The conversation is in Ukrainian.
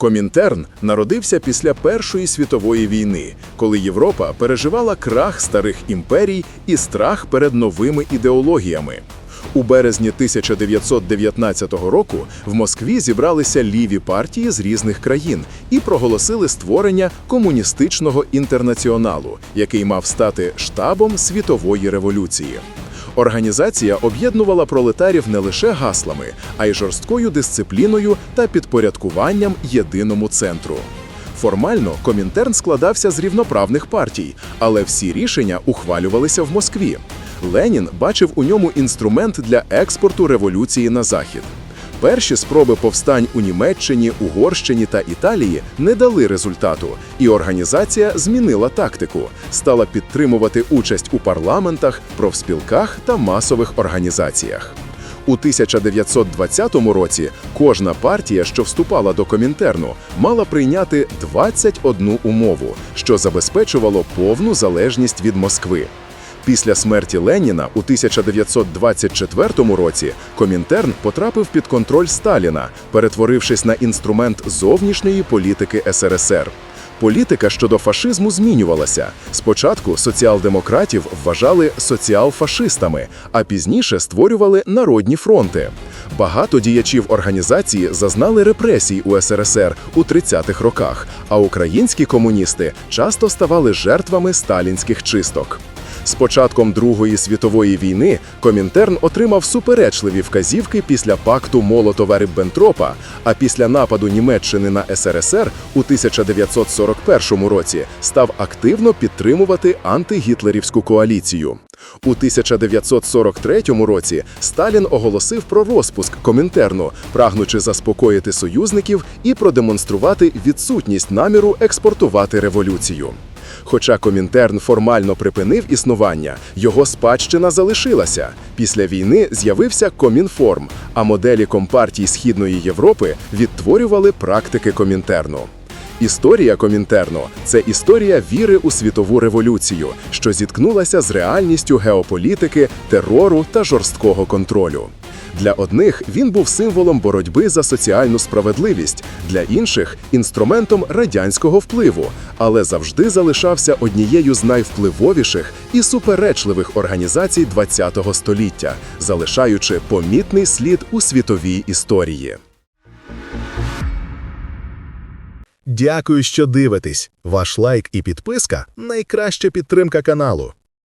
Комінтерн народився після Першої світової війни, коли Європа переживала крах старих імперій і страх перед новими ідеологіями. У березні 1919 року в Москві зібралися ліві партії з різних країн і проголосили створення комуністичного інтернаціоналу, який мав стати штабом світової революції. Організація об'єднувала пролетарів не лише гаслами, а й жорсткою дисципліною та підпорядкуванням єдиному центру. Формально Комінтерн складався з рівноправних партій, але всі рішення ухвалювалися в Москві. Ленін бачив у ньому інструмент для експорту революції на захід. Перші спроби повстань у Німеччині, Угорщині та Італії не дали результату, і організація змінила тактику, стала підтримувати участь у парламентах, профспілках та масових організаціях. У 1920 році кожна партія, що вступала до Комінтерну, мала прийняти 21 умову, що забезпечувало повну залежність від Москви. Після смерті Леніна у 1924 році Комінтерн потрапив під контроль Сталіна, перетворившись на інструмент зовнішньої політики СРСР. Політика щодо фашизму змінювалася. Спочатку соціал-демократів вважали соціал-фашистами, а пізніше створювали народні фронти. Багато діячів організації зазнали репресій у СРСР у 30-х роках, а українські комуністи часто ставали жертвами сталінських чисток. З початком Другої світової війни Комінтерн отримав суперечливі вказівки після пакту Молотова-Ріббентропа, а після нападу Німеччини на СРСР у 1941 році став активно підтримувати антигітлерівську коаліцію. У 1943 році Сталін оголосив про розпуск Комінтерну, прагнучи заспокоїти союзників і продемонструвати відсутність наміру експортувати революцію. Хоча Комінтерн формально припинив існування, його спадщина залишилася. Після війни з'явився Комінформ, а моделі компартій Східної Європи відтворювали практики Комінтерну. Історія Комінтерну це історія віри у світову революцію, що зіткнулася з реальністю геополітики, терору та жорсткого контролю. Для одних він був символом боротьби за соціальну справедливість, для інших інструментом радянського впливу, але завжди залишався однією з найвпливовіших і суперечливих організацій ХХ століття, залишаючи помітний слід у світовій історії. Дякую, що дивитесь. Ваш лайк і підписка найкраща підтримка каналу.